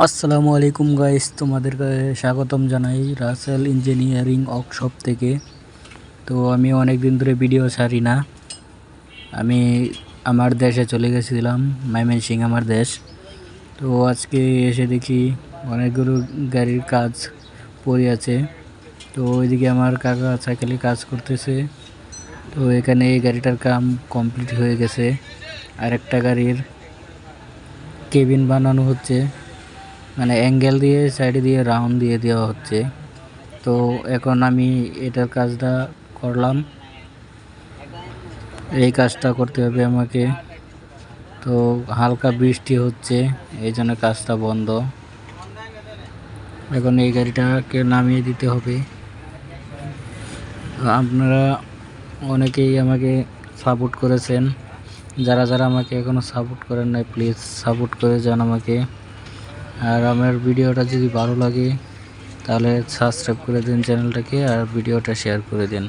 আসসালামু আলাইকুম গাইস তোমাদেরকে স্বাগতম জানাই রাসেল ইঞ্জিনিয়ারিং ওয়ার্কশপ থেকে। তো আমি অনেক দিন ধরে ভিডিও ছাড়ি না। আমি আমার দেশে চলে গেছিলাম সিং আমার দেশ। তো আজকে এসে দেখি অনেকগুলো গাড়ির কাজ পড়ে আছে। তো ওইদিকে আমার কাকা সাইকেলে কাজ করতেছে। তো এখানে এই গাড়িটার কাম কমপ্লিট হয়ে গেছে। আর একটা গাড়ির কেবিন বানানো হচ্ছে। মানে অ্যাঙ্গেল দিয়ে সাইডে দিয়ে রাউন্ড দিয়ে দেওয়া হচ্ছে। তো এখন আমি এটার কাজটা করলাম। এই কাজটা করতে হবে আমাকে। তো হালকা বৃষ্টি হচ্ছে এই জন্য কাজটা বন্ধ। এখন এই গাড়িটাকে নামিয়ে দিতে হবে। আপনারা অনেকেই আমাকে সাপোর্ট করেছেন। যারা যারা আমাকে এখনও সাপোর্ট করেন নাই, প্লিজ সাপোর্ট করে যান আমাকে। আর আমার ভিডিওটা যদি ভালো লাগে, তাহলে সাবস্ক্রাইব করে দিন চ্যানেলটাকে আর ভিডিওটা শেয়ার করে দিন।